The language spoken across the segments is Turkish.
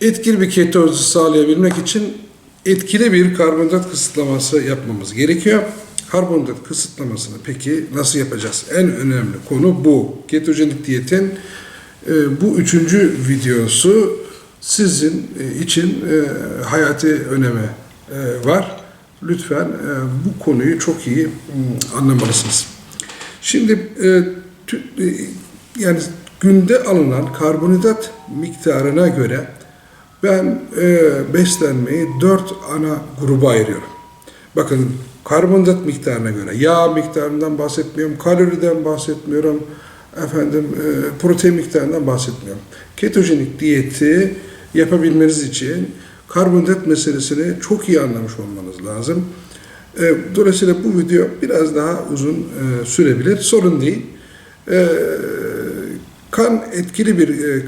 Etkili bir ketozu sağlayabilmek için etkili bir karbonhidrat kısıtlaması yapmamız gerekiyor. Karbonhidrat kısıtlamasını peki nasıl yapacağız? En önemli konu bu. Ketojenik diyetin e, bu üçüncü videosu sizin e, için e, hayati önemi e, var. Lütfen bu konuyu çok iyi mm, anlamalısınız. Şimdi yani günde alınan karbonhidrat miktarına göre ben e, beslenmeyi dört ana gruba ayırıyorum. Bakın karbonhidrat miktarına göre yağ miktarından bahsetmiyorum, kaloriden bahsetmiyorum, efendim e, protein miktarından bahsetmiyorum. Ketojenik diyeti yapabilmeniz için karbonhidrat meselesini çok iyi anlamış olmanız lazım. E, dolayısıyla bu video biraz daha uzun e, sürebilir. Sorun değil. E, kan etkili bir e,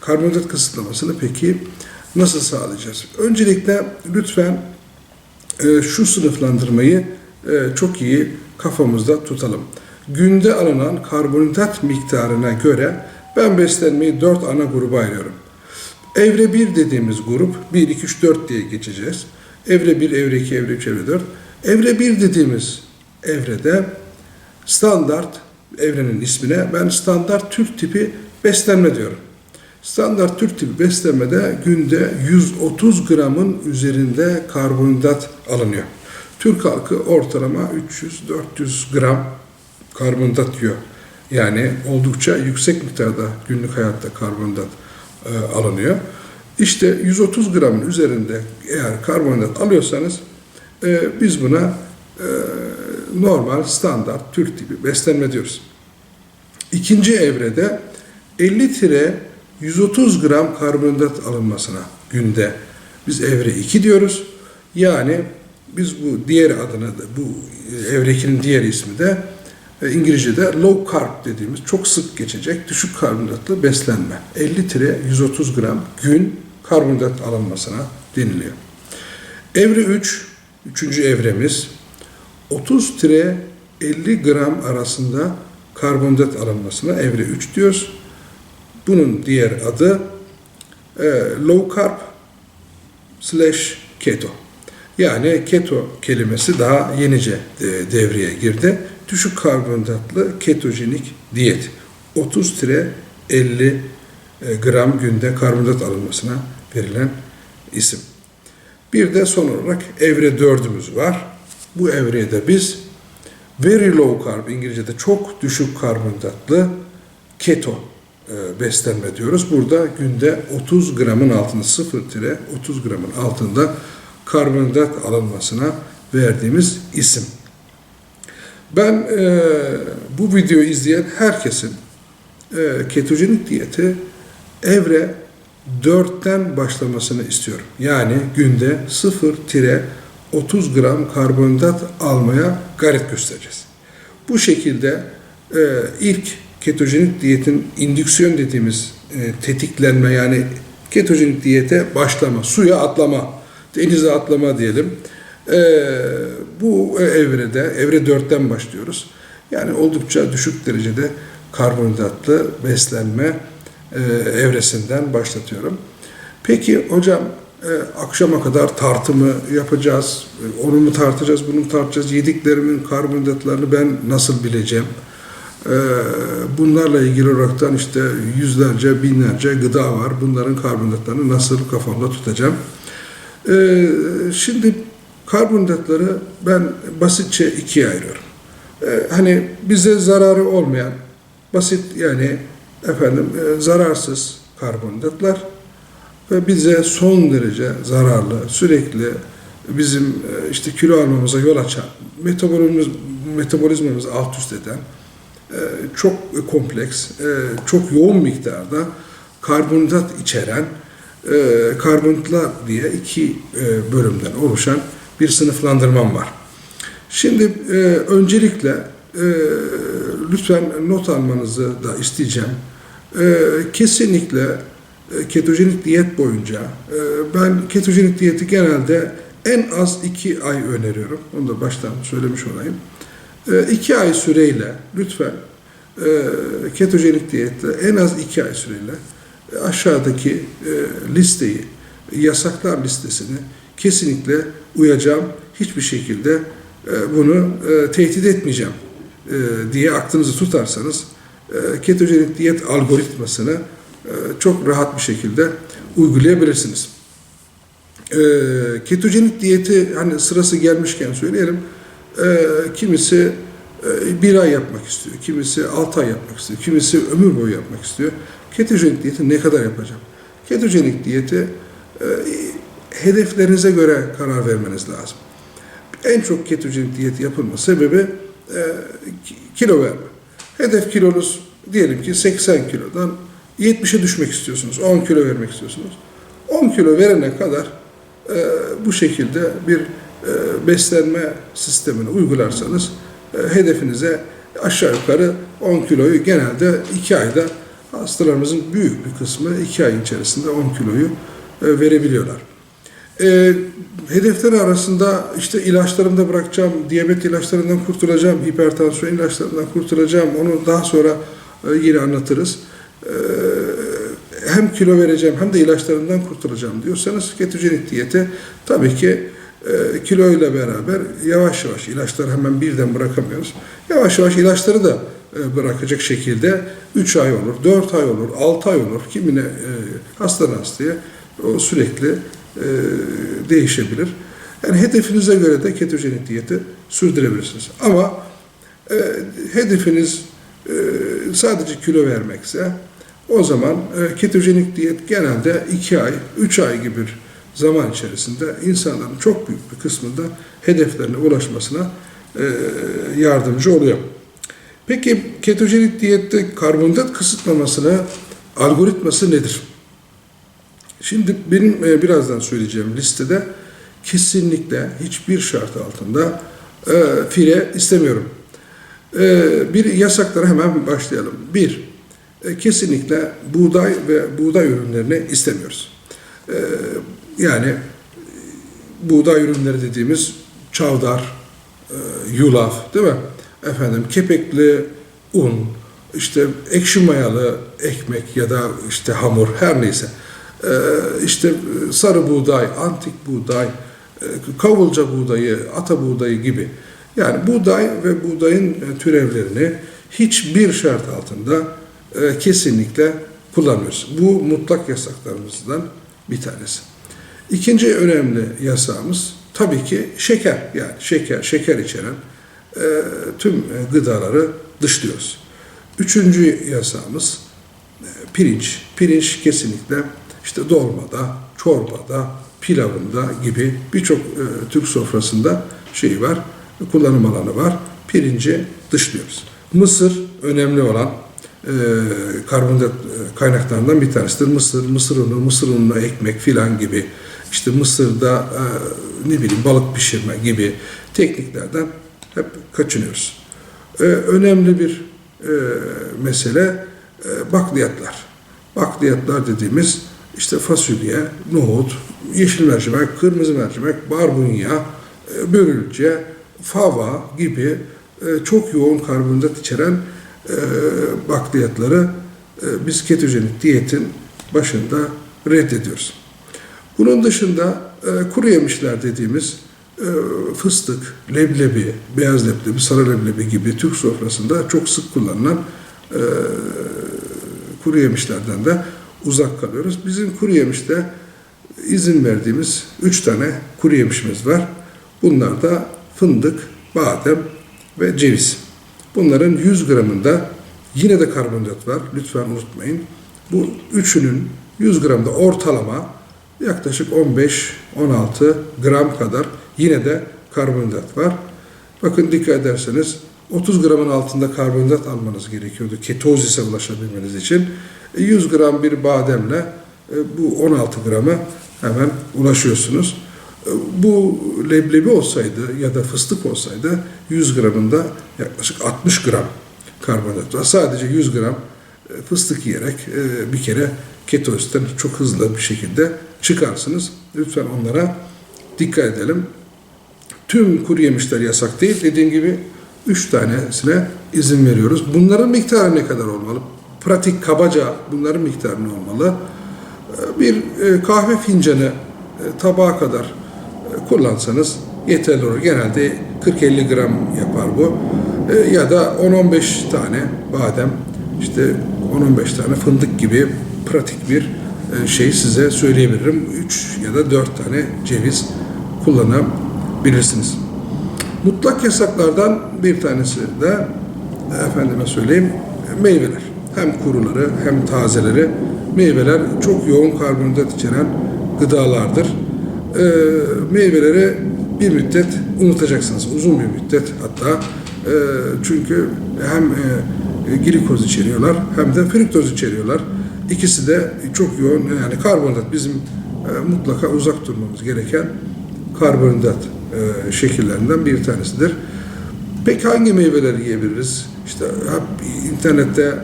karbonhidrat kısıtlamasını peki nasıl sağlayacağız? Öncelikle lütfen e, şu sınıflandırmayı e, çok iyi kafamızda tutalım. Günde alınan karbonhidrat miktarına göre ben beslenmeyi dört ana gruba ayırıyorum. Evre 1 dediğimiz grup 1, 2, 3, 4 diye geçeceğiz. Evre 1, evre 2, evre 3, evre 4. Evre 1 dediğimiz evrede standart evrenin ismine ben standart Türk tipi beslenme diyorum. Standart Türk tipi beslenmede günde 130 gramın üzerinde karbonhidrat alınıyor. Türk halkı ortalama 300-400 gram karbonhidrat yiyor. Yani oldukça yüksek miktarda günlük hayatta karbonhidrat e, alınıyor. İşte 130 gramın üzerinde eğer karbonhidrat alıyorsanız e, biz buna e, normal, standart, Türk tipi beslenme diyoruz. İkinci evrede 50 tire 130 gram karbonhidrat alınmasına günde biz evre 2 diyoruz. Yani biz bu diğer adını da bu evre 2'nin diğer ismi de e, İngilizce'de low carb dediğimiz çok sık geçecek düşük karbonhidratlı beslenme. 50 tire 130 gram gün karbonhidrat alınmasına deniliyor. Evre 3, üçüncü evremiz 30 tire 50 gram arasında karbonhidrat alınmasına evre 3 diyoruz. Bunun diğer adı e, low carb slash keto. Yani keto kelimesi daha yenice e, devreye girdi. Düşük karbonhidratlı ketojenik diyet. 30 tire 50 e, gram günde karbonhidrat alınmasına verilen isim. Bir de son olarak evre dördümüz var. Bu evreye de biz very low carb İngilizce'de çok düşük karbonhidratlı keto beslenme diyoruz. Burada günde 30 gramın altında 0 tire 30 gramın altında karbonhidrat alınmasına verdiğimiz isim. Ben e, bu videoyu izleyen herkesin e, ketojenik diyeti evre 4'ten başlamasını istiyorum. Yani günde 0 tire 30 gram karbonhidrat almaya gayret göstereceğiz. Bu şekilde e, ilk ketojenik diyetin indüksiyon dediğimiz e, tetiklenme yani ketojenik diyete başlama, suya atlama, denize atlama diyelim. E, bu evrede, evre 4'ten başlıyoruz. Yani oldukça düşük derecede karbonhidratlı beslenme e, evresinden başlatıyorum. Peki hocam e, akşama kadar tartımı yapacağız, e, onu mu tartacağız, bunu mu tartacağız, yediklerimin karbonhidratlarını ben nasıl bileceğim? E, bunlarla ilgili olaraktan işte yüzlerce, binlerce gıda var. Bunların karbonhidratlarını nasıl kafamda tutacağım? E, şimdi karbonhidratları ben basitçe ikiye ayırıyorum. E, hani bize zararı olmayan, basit yani efendim e, zararsız karbonhidratlar ve bize son derece zararlı, sürekli bizim e, işte kilo almamıza yol açan, metabolizmamız, metabolizmamızı alt üst eden, çok kompleks, e, çok yoğun miktarda karbonhidrat içeren e, karbonhidratlar diye iki e, bölümden oluşan bir sınıflandırmam var. Şimdi öncelikle lütfen not almanızı da isteyeceğim. Kesinlikle ketojenik diyet boyunca ben ketojenik diyeti genelde en az iki ay öneriyorum. Onu da baştan söylemiş olayım. E, iki ay süreyle lütfen e, ketojenik diyette en az iki ay süreyle e, aşağıdaki e, listeyi, yasaklar listesini kesinlikle uyacağım. Hiçbir şekilde e, bunu e, tehdit etmeyeceğim e, diye aklınızı tutarsanız e, ketojenik diyet algoritmasını e, çok rahat bir şekilde uygulayabilirsiniz. E, ketojenik diyeti hani sırası gelmişken söyleyelim. E, kimisi e, bir ay yapmak istiyor, kimisi altı ay yapmak istiyor, kimisi ömür boyu yapmak istiyor. Ketojenik diyeti ne kadar yapacağım? Ketojenik diyeti e, hedeflerinize göre karar vermeniz lazım. En çok ketojenik diyet yapılma sebebi e, ki- kilo verme. Hedef kilonuz diyelim ki 80 kilodan 70'e düşmek istiyorsunuz, 10 kilo vermek istiyorsunuz. 10 kilo verene kadar e, bu şekilde bir beslenme sistemini uygularsanız e, hedefinize aşağı yukarı 10 kiloyu genelde 2 ayda hastalarımızın büyük bir kısmı 2 ay içerisinde 10 kiloyu e, verebiliyorlar. E, hedefler arasında işte ilaçlarımı da bırakacağım, diyabet ilaçlarından kurtulacağım, hipertansiyon ilaçlarından kurtulacağım. Onu daha sonra e, yine anlatırız. E, hem kilo vereceğim hem de ilaçlarından kurtulacağım diyorsanız ketojenik diyete tabii ki e, kiloyla beraber yavaş yavaş ilaçları hemen birden bırakamıyoruz. Yavaş yavaş ilaçları da e, bırakacak şekilde 3 ay olur, 4 ay olur, 6 ay olur. Kimine e, hastadan hastaya o sürekli e, değişebilir. Yani hedefinize göre de ketojenik diyeti sürdürebilirsiniz. Ama hedefiniz sadece kilo vermekse o zaman e, ketojenik diyet genelde 2 ay, 3 ay gibi bir zaman içerisinde insanların çok büyük bir kısmında hedeflerine ulaşmasına e, yardımcı oluyor. Peki ketojenik diyette karbonhidrat kısıtlamasına algoritması nedir? Şimdi benim e, birazdan söyleyeceğim listede kesinlikle hiçbir şart altında e, file istemiyorum. Bir yasaklara hemen başlayalım. Bir, kesinlikle buğday ve buğday ürünlerini istemiyoruz. E, yani e, buğday ürünleri dediğimiz çavdar, e, yulaf değil mi? Efendim kepekli un, işte ekşi mayalı ekmek ya da işte hamur her neyse. E, işte sarı buğday, antik buğday, e, kavulca buğdayı, ata buğdayı gibi. Yani buğday ve buğdayın e, türevlerini hiçbir şart altında e, kesinlikle kullanmıyoruz. Bu mutlak yasaklarımızdan bir tanesi. İkinci önemli yasağımız tabii ki şeker. Yani şeker, şeker içeren e, tüm e, gıdaları dışlıyoruz. Üçüncü yasağımız e, pirinç. Pirinç kesinlikle işte dolmada, çorbada, pilavında gibi birçok e, Türk sofrasında şey var, kullanım alanı var. Pirinci dışlıyoruz. Mısır önemli olan e, karbonhidrat e, kaynaklarından bir tanesidir. Mısır, mısır unu, mısır ununa ekmek filan gibi işte Mısır'da e, ne bileyim balık pişirme gibi tekniklerden hep kaçınıyoruz. E, önemli bir e, mesele bakliyatlar. Bakliyatlar dediğimiz işte fasulye, nohut, yeşil mercimek, kırmızı mercimek, barbunya, e, börülce, fava gibi çok yoğun karbonhidrat içeren bakliyatları biz ketojenik diyetin başında reddediyoruz. Bunun dışında e, kuru yemişler dediğimiz e, fıstık, leblebi, beyaz leblebi, sarı leblebi gibi Türk sofrasında çok sık kullanılan e, kuru yemişlerden de uzak kalıyoruz. Bizim kuru yemişte izin verdiğimiz üç tane kuru yemişimiz var. Bunlar da fındık, badem ve ceviz. Bunların 100 gramında yine de karbonhidrat var. Lütfen unutmayın. Bu üçünün 100 gramda ortalama yaklaşık 15-16 gram kadar yine de karbonhidrat var. Bakın dikkat ederseniz 30 gramın altında karbonhidrat almanız gerekiyordu ketozise ulaşabilmeniz için. E, 100 gram bir bademle e, bu 16 grama hemen ulaşıyorsunuz. E, Bu leblebi olsaydı ya da fıstık olsaydı 100 gramında yaklaşık 60 gram karbonhidrat var. Sadece 100 gram e, fıstık yiyerek e, bir kere ketozisten çok hızlı bir şekilde çıkarsınız. Lütfen onlara dikkat edelim. Tüm kuru yemişler yasak değil. Dediğim gibi 3 tanesine izin veriyoruz. Bunların miktarı ne kadar olmalı? pratik kabaca bunların miktarı ne olmalı? E, Bir e, kahve fincanı e, tabağa kadar e, kullansanız yeterli olur. Genelde 40-50 gram yapar bu. Ya da 10-15 tane badem, işte 10-15 tane fındık gibi pratik bir şey size söyleyebilirim. 3 ya da 4 tane ceviz kullanabilirsiniz. Mutlak yasaklardan bir tanesi de efendime söyleyeyim meyveler. Hem kuruları hem tazeleri. Meyveler çok yoğun karbonhidrat içeren gıdalardır. Ee, meyveleri bir müddet unutacaksınız. Uzun bir müddet hatta. Ee, çünkü hem e, glikoz içeriyorlar hem de fruktoz içeriyorlar. İkisi de çok yoğun yani karbonhidrat bizim e, mutlaka uzak durmamız gereken karbonhidrat e, şekillerinden bir tanesidir. Peki hangi meyveleri yiyebiliriz? İşte hep internette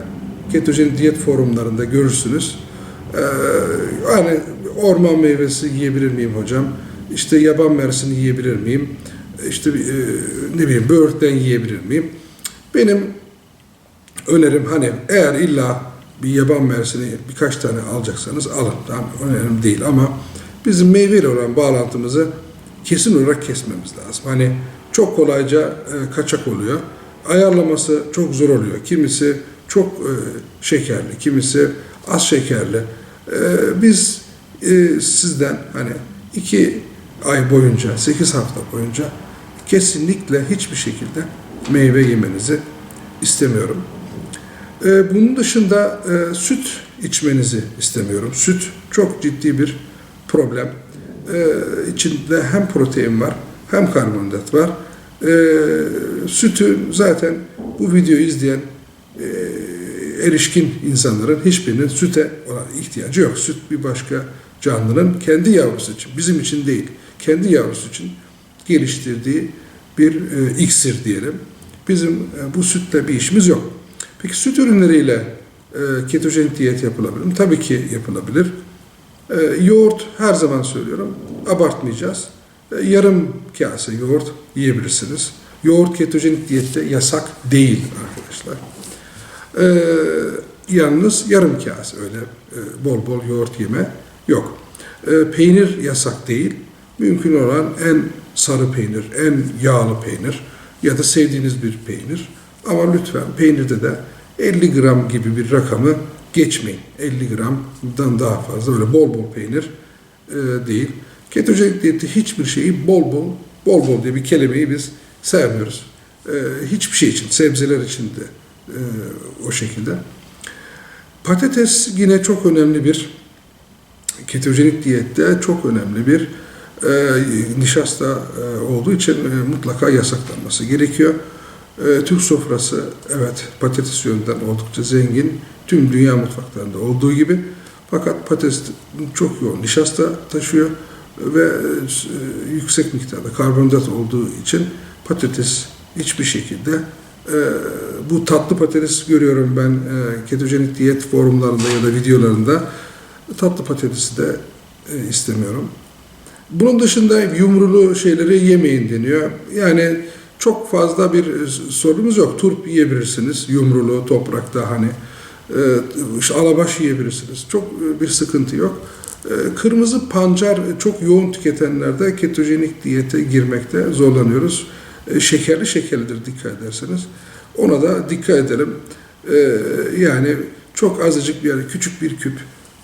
ketojenik diyet forumlarında görürsünüz. Ee, hani orman meyvesi yiyebilir miyim hocam? İşte yaban mersini yiyebilir miyim? İşte e, ne bileyim böğürtlen yiyebilir miyim? Benim önerim hani eğer illa bir yaban mersini birkaç tane alacaksanız alın. Tamam, önemli değil ama bizim meyveyle olan bağlantımızı kesin olarak kesmemiz lazım. Hani çok kolayca e, kaçak oluyor. Ayarlaması çok zor oluyor. Kimisi çok e, şekerli, kimisi az şekerli. E, biz e, sizden hani iki ay boyunca, sekiz hafta boyunca kesinlikle hiçbir şekilde meyve yemenizi istemiyorum. Ee, bunun dışında e, süt içmenizi istemiyorum. Süt çok ciddi bir problem. Ee, içinde hem protein var hem karbonhidrat var. Ee, sütü zaten bu videoyu izleyen e, erişkin insanların hiçbirinin süte olan ihtiyacı yok. Süt bir başka canlının kendi yavrusu için, bizim için değil, kendi yavrusu için geliştirdiği bir e, iksir diyelim. Bizim e, bu sütle bir işimiz yok. Peki süt ürünleriyle e, ketojenik diyet yapılabilir mi? Tabii ki yapılabilir. E, yoğurt her zaman söylüyorum, abartmayacağız. E, yarım kase yoğurt yiyebilirsiniz. Yoğurt ketojenik diyette yasak değil arkadaşlar. E, yalnız yarım kase öyle e, bol bol yoğurt yeme yok. E, peynir yasak değil. Mümkün olan en sarı peynir, en yağlı peynir ya da sevdiğiniz bir peynir. Ama lütfen peynirde de 50 gram gibi bir rakamı geçmeyin. 50 gramdan daha fazla öyle bol bol peynir e, değil. Ketojenik diyette hiçbir şeyi bol bol, bol bol diye bir kelimeyi biz sevmiyoruz. E, hiçbir şey için, sebzeler için de e, o şekilde. Patates yine çok önemli bir ketojenik diyette çok önemli bir e, nişasta e, olduğu için e, mutlaka yasaklanması gerekiyor. E, Türk sofrası evet patates yönünden oldukça zengin. Tüm dünya mutfaklarında olduğu gibi. Fakat patates çok yoğun nişasta taşıyor ve e, yüksek miktarda karbonhidrat olduğu için patates hiçbir şekilde e, bu tatlı patates görüyorum ben e, ketojenik diyet forumlarında ya da videolarında tatlı patatesi de e, istemiyorum. Bunun dışında yumrulu şeyleri yemeyin deniyor. Yani çok fazla bir sorunumuz yok. Turp yiyebilirsiniz. Yumrulu toprakta hani e, alabaş yiyebilirsiniz. Çok e, bir sıkıntı yok. E, Kırmızı pancar çok yoğun tüketenlerde ketojenik diyete girmekte zorlanıyoruz. E, Şekerli şekerlidir dikkat ederseniz. Ona da dikkat edelim. E, Yani çok azıcık bir yani küçük bir küp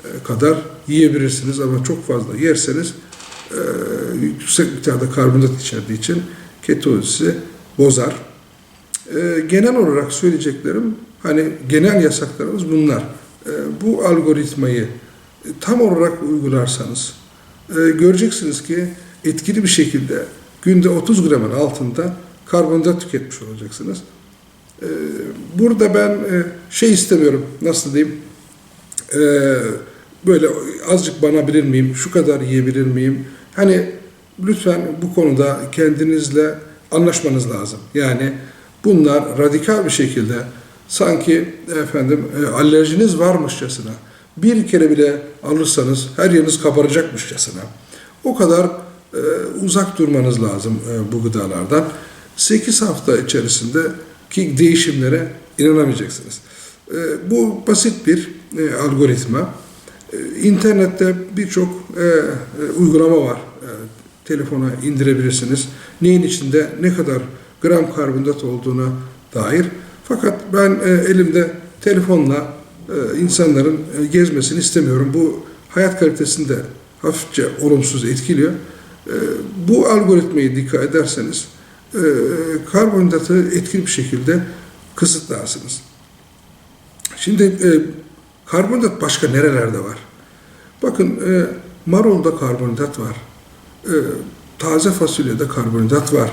e, kadar yiyebilirsiniz ama çok fazla yerseniz e, yüksek miktarda karbonhidrat içerdiği için ketozisi bozar. E, genel olarak söyleyeceklerim hani genel yasaklarımız bunlar. E, bu algoritmayı tam olarak uygularsanız e, göreceksiniz ki etkili bir şekilde günde 30 gramın altında karbonhidrat tüketmiş olacaksınız. E, burada ben e, şey istemiyorum, nasıl diyeyim, e, böyle azıcık banabilir miyim, şu kadar yiyebilir miyim? Hani lütfen bu konuda kendinizle anlaşmanız lazım. Yani bunlar radikal bir şekilde sanki efendim e, alerjiniz varmışçasına bir kere bile alırsanız her yeriniz kabaracakmışçasına o kadar e, uzak durmanız lazım e, bu gıdalardan. 8 hafta içerisinde ki değişimlere inanamayacaksınız. E, bu basit bir e, algoritma. E, İnternette birçok e, e, uygulama var. Telefona indirebilirsiniz. Neyin içinde ne kadar gram karbonhidrat olduğuna dair. Fakat ben e, elimde telefonla e, insanların e, gezmesini istemiyorum. Bu hayat kalitesini de hafifçe olumsuz etkiliyor. E, bu algoritmayı dikkat ederseniz e, karbonhidratı etkili bir şekilde kısıtlarsınız. Şimdi e, karbonhidrat başka nerelerde var? Bakın e, marulda karbonhidrat var. E, taze fasulyede karbonhidrat var.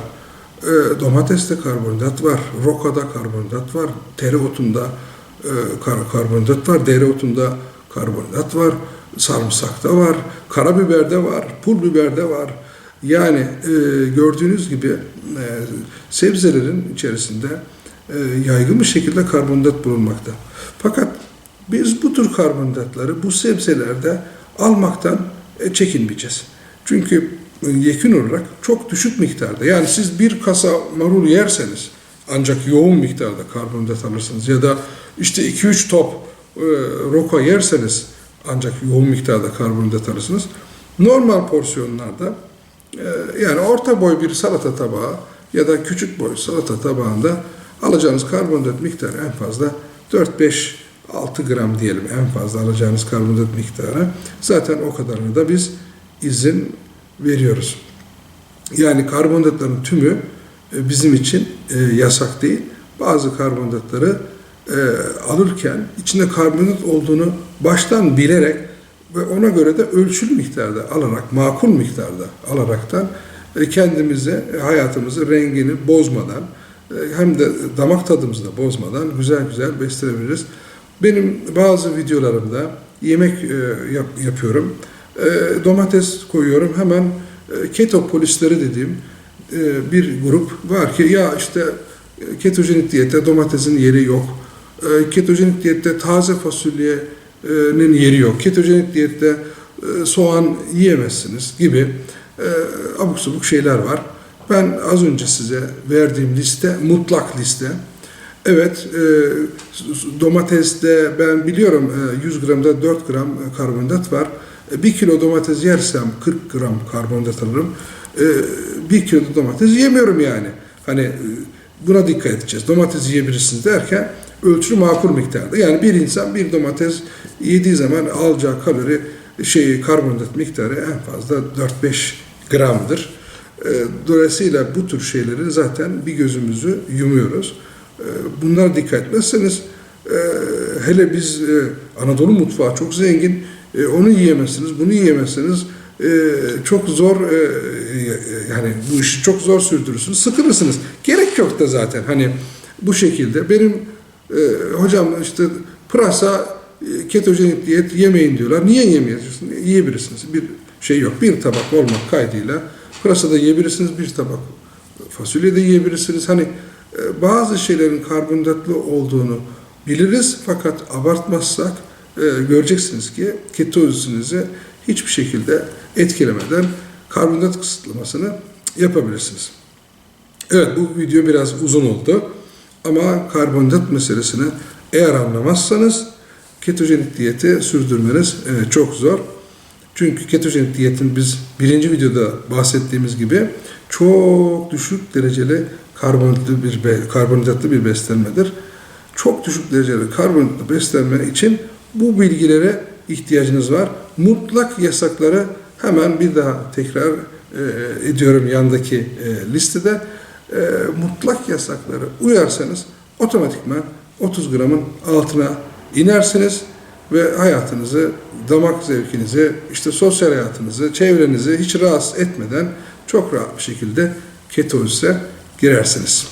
E, domateste karbonhidrat var. Rokada karbonhidrat var. Tereotunda e, kar- karbonhidrat var. Dereotunda karbonhidrat var. Sarımsakta var. Karabiberde var. Pul biberde var. Yani e, gördüğünüz gibi e, sebzelerin içerisinde e, yaygın bir şekilde karbonhidrat bulunmakta. Fakat biz bu tür karbonhidratları bu sebzelerde almaktan e, çekinmeyeceğiz. Çünkü yekün olarak çok düşük miktarda yani siz bir kasa marul yerseniz ancak yoğun miktarda karbonhidrat alırsınız ya da işte 2-3 top e, roka yerseniz ancak yoğun miktarda karbonhidrat alırsınız. Normal porsiyonlarda e, yani orta boy bir salata tabağı ya da küçük boy salata tabağında alacağınız karbonhidrat miktarı en fazla 4-5 6 gram diyelim en fazla alacağınız karbonhidrat miktarı. Zaten o kadarını da biz izin veriyoruz. Yani karbonhidratların tümü e, bizim için e, yasak değil. Bazı karbonhidratları e, alırken içinde karbonhidrat olduğunu baştan bilerek ve ona göre de ölçülü miktarda alarak, makul miktarda alaraktan kendimize, hayatımızı rengini bozmadan hem de damak tadımızı da bozmadan güzel güzel beslenebiliriz. Benim bazı videolarımda yemek yap- yapıyorum. E, domates koyuyorum. Hemen e, keto polisleri dediğim e, bir grup var ki ya işte e, ketojenik diyette domatesin yeri yok. E, ketojenik diyette taze fasulyenin yeri yok. Ketojenik diyette e, soğan yiyemezsiniz gibi e, abuk subuk şeyler var. Ben az önce size verdiğim liste mutlak liste. Evet, e, domateste ben biliyorum e, 100 gramda 4 gram karbonhidrat var. E, 1 kilo domates yersem 40 gram karbonhidrat alırım. E, 1 kilo domates yemiyorum yani. Hani e, buna dikkat edeceğiz. Domates yiyebilirsiniz derken ölçülü makul miktarda. Yani bir insan bir domates yediği zaman alacağı kalori şey karbonhidrat miktarı en fazla 4-5 gramdır. Dolayısıyla bu tür şeyleri zaten bir gözümüzü yumuyoruz. Bunlara dikkat etmezseniz hele biz Anadolu mutfağı çok zengin. E, Onu yiyemezsiniz, bunu yiyemezsiniz. E, Çok zor e, yani bu işi çok zor sürdürürsünüz. Sıkılırsınız. Gerek yok da zaten hani bu şekilde. Benim e, hocam işte pırasa e, ketojenik diyet yemeyin diyorlar. Niye yemiyorsunuz? Yiyebilirsiniz. Bir şey yok. Bir tabak olmak kaydıyla pırasa da yiyebilirsiniz. Bir tabak fasulye de yiyebilirsiniz. Hani e, bazı şeylerin karbonhidratlı olduğunu biliriz fakat abartmazsak göreceksiniz ki ketozinizi hiçbir şekilde etkilemeden karbonhidrat kısıtlamasını yapabilirsiniz. Evet bu video biraz uzun oldu ama karbonhidrat meselesini eğer anlamazsanız ketojenik diyeti sürdürmeniz çok zor. Çünkü ketojenik diyetin biz birinci videoda bahsettiğimiz gibi çok düşük dereceli karbonhidratlı bir karbonhidratlı bir beslenmedir. Çok düşük dereceli karbonhidratlı beslenme için bu bilgilere ihtiyacınız var. Mutlak yasakları hemen bir daha tekrar e, ediyorum yandaki e, listede. E, mutlak yasakları uyarsanız otomatikman 30 gramın altına inersiniz ve hayatınızı, damak zevkinizi, işte sosyal hayatınızı, çevrenizi hiç rahatsız etmeden çok rahat bir şekilde ketozise girersiniz.